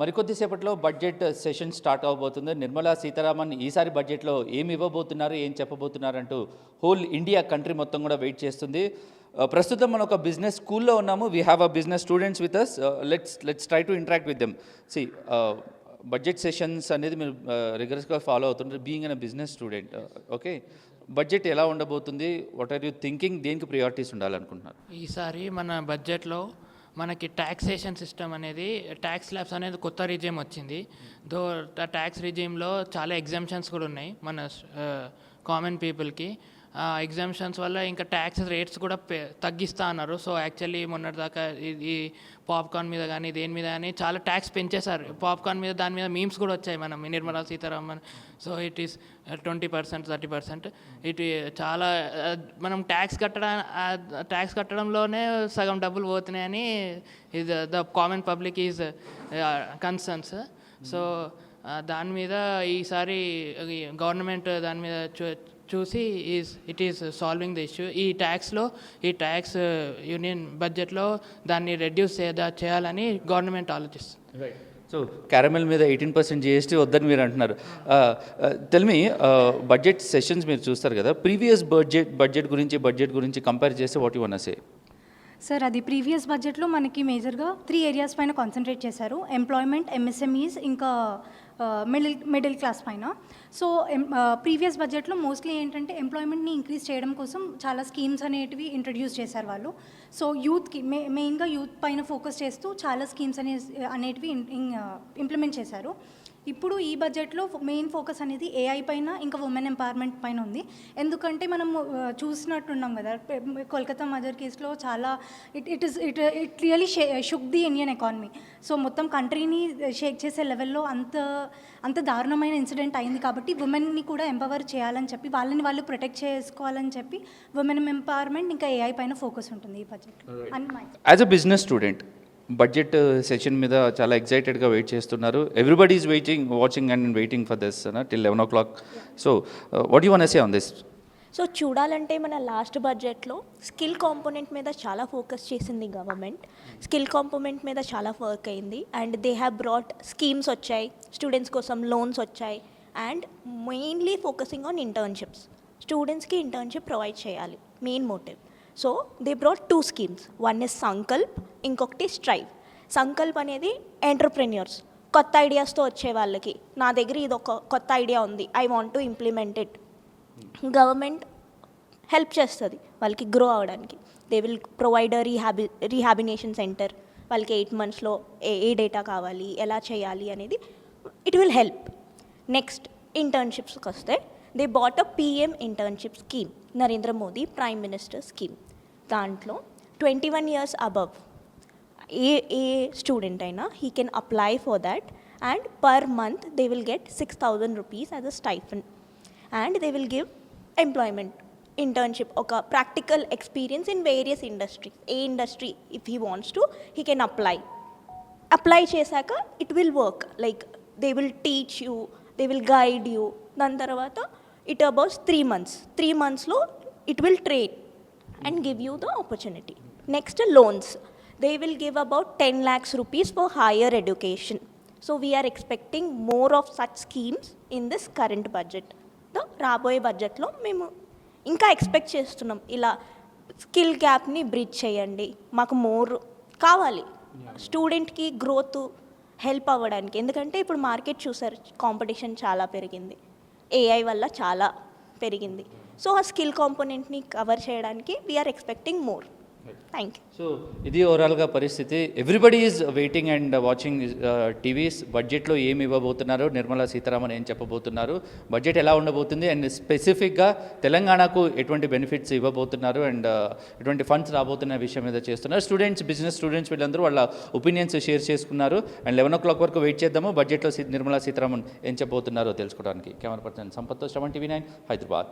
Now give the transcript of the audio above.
మరికొద్దిసేపట్లో budget session start అవబోతుంది. నిర్మలా సీతారామన్ ఈసారి బడ్జెట్లో ఏమి ఇవ్వబోతున్నారు ఏం చెప్పబోతున్నారంటూ హోల్ ఇండియా కంట్రీ మొత్తం కూడా వెయిట్ చేస్తుంది. ప్రస్తుతం మనం ఒక బిజినెస్ స్కూల్లో ఉన్నాము. We have a business students with us let's let's try to interact with them see budget sessions అనేది మీరు రిగరస్గా ఫాలో అవుతుంటారు. Being an business student okay budget ఎలా ఉండబోతుంది? వాట్ ఆర్ యూ థింకింగ్ దేనికి ప్రియారిటీస్ ఉండాలనుకుంటున్నారు? ఈసారి మన బడ్జెట్లో మనకి ట్యాక్సేషన్ సిస్టమ్ అనేది ట్యాక్స్ ల్యాబ్స్ అనేది కొత్త రిజిమ్ వచ్చింది. దో ట్యాక్స్ రిజిమ్లో చాలా ఎగ్జామ్షన్స్ కూడా ఉన్నాయి మన కామన్ పీపుల్కి ఎగ్జామ్షన్స్ వల్ల ఇంకా ట్యాక్స్ రేట్స్ కూడా తగ్గిస్తా అన్నారు. సో యాక్చువల్లీ మొన్నటిదాకా ఇది పాప్కార్న్ మీద కానీ దేని మీద కానీ చాలా ట్యాక్స్ పెంచేశారు. పాప్కార్న్ మీద దాని మీద మీమ్స్ కూడా వచ్చాయి మనం. Nirmala Sitharaman. So it is twenty percent thirty percent ఇటు చాలా మనం ట్యాక్స్ కట్టడా ట్యాక్స్ కట్టడంలోనే సగం డబ్బులు పోతున్నాయని ఇది the common public is concerns so దాని మీద ఈసారి గవర్నమెంట్ దాని మీద చూ చూసి is it is solving the issue ఈ ట్యాక్స్లో ఈ ట్యాక్స్ యూనియన్ బడ్జెట్లో దాన్ని రెడ్యూస్ చేయాలని గవర్నమెంట్ ఆలోచిస్తుంది. సో క్యారమెల్ మీద ఎయిటీన్ పర్సెంట్ జిఎస్టీ వద్దని మీరు అంటున్నారు. తెల్మి బడ్జెట్ సెషన్స్ మీరు చూస్తారు కదా ప్రీవియస్ బడ్జెట్ బడ్జెట్ గురించి బడ్జెట్ గురించి కంపేర్ చేస్తే what you wanna say sir అది ప్రీవియస్ బడ్జెట్లో మనకి మేజర్గా త్రీ ఏరియాస్ పైన కాన్సన్ట్రేట్ చేశారు. ఎంప్లాయ్మెంట్ ఎంఎస్ఎంఈస్ ఇంకా మిడిల్ మిడిల్ క్లాస్ పైన. సో ప్రీవియస్ బడ్జెట్లో మోస్ట్లీ ఏంటంటే ఎంప్లాయ్మెంట్ని ఇంక్రీజ్ చేయడం కోసం చాలా స్కీమ్స్ అనేటివి ఇంట్రడ్యూస్ చేశారు వాళ్ళు. సో యూత్కి మే మెయిన్గా యూత్ పైన ఫోకస్ చేస్తూ చాలా స్కీమ్స్ అనే అనేటివి ఇంప్లిమెంట్ చేశారు. ఇప్పుడు ఈ బడ్జెట్లో మెయిన్ ఫోకస్ అనేది ఏఐ పైన ఇంకా ఉమెన్ ఎంపవర్మెంట్ పైన ఉంది. ఎందుకంటే మనం చూసినట్టున్నాం కదా కోల్కతా మదర్ కేసులో చాలా it it is it it really shook the Indian economy so మొత్తం కంట్రీని షేక్ చేసే లెవెల్లో అంత అంత దారుణమైన ఇన్సిడెంట్ అయింది కాబట్టి ఉమెన్ని కూడా ఎంపవర్ చేయాలని చెప్పి వాళ్ళని వాళ్ళు ప్రొటెక్ట్ చేసుకోవాలని చెప్పి ఉమెన్ ఎంపవర్మెంట్ ఇంకా ఏఐ పైన ఫోకస్ ఉంటుంది ఈ my as a business student budget session మీద చాలా ఎక్సైటెడ్గా వెయిట్ చేస్తున్నారు. Everybody is waiting watching and waiting for this till eleven o'clock so what you wanna say on this so చూడాలంటే మన లాస్ట్ బడ్జెట్లో స్కిల్ కాంపోనెంట్ మీద చాలా ఫోకస్ చేసింది గవర్నమెంట్ స్కిల్ కాంపోనెంట్ మీద చాలా వర్క్ అయింది. And they have brought schemes వచ్చాయి స్టూడెంట్స్ కోసం లోన్స్ వచ్చాయి. And mainly focusing on internships స్టూడెంట్స్కి ఇంటర్న్షిప్ ప్రొవైడ్ చేయాలి. Main motive so they brought two schemes one is Sankalp ఇంకొకటి స్ట్రైవ్ సంకల్ప్ అనేది ఎంటర్ప్రెన్యూర్స్ కొత్త ఐడియాస్తో వచ్చే వాళ్ళకి. నా దగ్గర ఇది ఒక కొత్త ఐడియా ఉంది. I want to implement it government help చేస్తుంది. వాళ్ళకి గ్రో అవడానికి they will provide రీహాబి rehabilitation centre వాళ్ళకి ఎయిట్ మంత్స్లో ఏ ఏ డేటా కావాలి ఎలా చేయాలి అనేది ఇట్ విల్ హెల్ప్ నెక్స్ట్ ఇంటర్న్షిప్స్కి వస్తే they bought a PM internship scheme Narendra Modi prime minister scheme దాంట్లో twenty one years above a a student అయినా he can apply for that and per month they will get six thousand rupees as a stipend and they will give employment internship ఒక practical experience in various industries a industry if he wants to he can apply apply చేశాక it will work like they will teach you they will guide you దాని తర్వాత it abouts three months three మంత్స్లో it will train and give you the opportunity next loans they will give about ten lakhs rupees for higher education so we're expecting more of such schemes in this current బడ్జెట్తో రాబోయే బడ్జెట్లో మేము ఇంకా expect చేస్తున్నాం. ఇలా skill గ్యాప్ని bridge చేయండి. మాకు more కావాలి. స్టూడెంట్కి గ్రోత్ హెల్ప్ అవ్వడానికి. ఎందుకంటే ఇప్పుడు మార్కెట్ చూసారు కాంపిటీషన్ చాలా పెరిగింది. ఏఐ వల్ల చాలా పెరిగింది. సో ఆ స్కిల్ కాంపోనెంట్ని కవర్ చేయడానికి we're expecting more thank you so ఇది ఓవరాల్గా పరిస్థితి. Everybody is waiting and watching TVs బడ్జెట్లో ఏమి ఇవ్వబోతున్నారు నిర్మలా సీతారామన్ ఏం చెప్పబోతున్నారు? బడ్జెట్ ఎలా ఉండబోతుంది? అండ్ స్పెసిఫిక్గా తెలంగాణకు ఎటువంటి బెనిఫిట్స్ ఇవ్వబోతున్నారు? అండ్ ఎటువంటి ఫండ్స్ రాబోతున్న విషయం మీద చేస్తున్నారు. స్టూడెంట్స్ బిజినెస్ స్టూడెంట్స్ వీళ్ళందరూ వాళ్ళ ఒపీనియన్స్ షేర్ చేసుకున్నారు. అండ్ లెవెన్ ఓ క్లాక్ వరకు వెయిట్ చేద్దాము. బడ్జెట్లో నిర్మలా సీతారామన్ ఏం చెప్పబోతున్నారో తెలుసుకోవడానికి. కెమెరా పర్సన్ సంపత్తో శ్రవణ్ టీవీ నైన్ హైదరాబాద్.